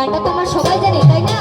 গানটা তো আমরা সবাই জানি তাই না?